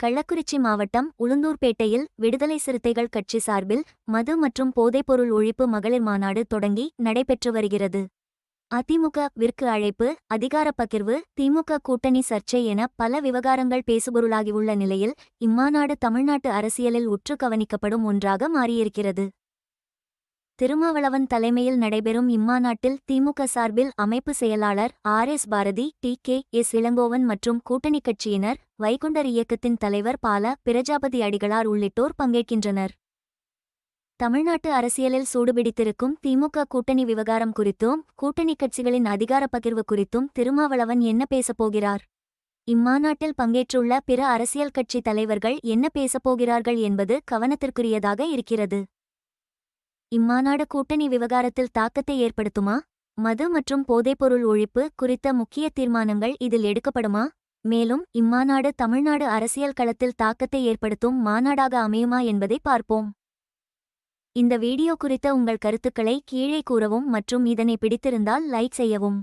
கள்ளக்குறிச்சி மாவட்டம் உளுந்தூர்பேட்டையில் விடுதலை சிறுத்தைகள் கட்சி சார்பில் மது மற்றும் போதைப்பொருள் ஒழிப்பு மகளிர் மாநாடு தொடங்கி நடைபெற்று வருகிறது. அதிமுக விற்கு அழைப்பு அதிகாரப் பகிர்வு திமுக கூட்டணி சர்ச்சை என பல விவகாரங்கள் பேசுபொருளாகியுள்ள நிலையில் இம்மாநாடு தமிழ்நாட்டு அரசியலில் உற்று கவனிக்கப்படும் ஒன்றாக மாறியிருக்கிறது. திருமாவளவன் தலைமையில் நடைபெறும் இம்மாநாட்டில் திமுக சார்பில் அமைப்பு செயலாளர் R S Bharathi T. K. S. Elangovan மற்றும் கூட்டணி கட்சியினர் வைகுண்டர் இயக்கத்தின் தலைவர் பால பிரஜாபதி அடிகளார் உள்ளிட்டோர் பங்கேற்கின்றனர். தமிழ்நாட்டு அரசியலில் சூடுபிடித்திருக்கும் திமுக கூட்டணி விவகாரம் குறித்தும் கூட்டணி கட்சிகளின் அதிகார பகிர்வு குறித்தும் திருமாவளவன் என்ன பேசப்போகிறார் இம்மாநாட்டில் பங்கேற்றுள்ள பிற அரசியல் கட்சி தலைவர்கள் என்ன பேசப்போகிறார்கள் என்பது கவனத்திற்குரியதாக இருக்கிறது. இம்மாநாடு கூட்டணி விவகாரத்தில் தாக்கத்தை ஏற்படுத்துமா? மது மற்றும் போதைப்பொருள் ஒழிப்பு குறித்த முக்கிய தீர்மானங்கள் இதில் எடுக்கப்படுமா? மேலும் இம்மாநாடு தமிழ்நாடு அரசியல் களத்தில் தாக்கத்தை ஏற்படுத்தும் மாநாடாக அமையுமா என்பதை பார்ப்போம். இந்த வீடியோ குறித்த உங்கள் கருத்துக்களை கீழே கூறவும் மற்றும் இதனை பிடித்திருந்தால் லைக் செய்யவும்.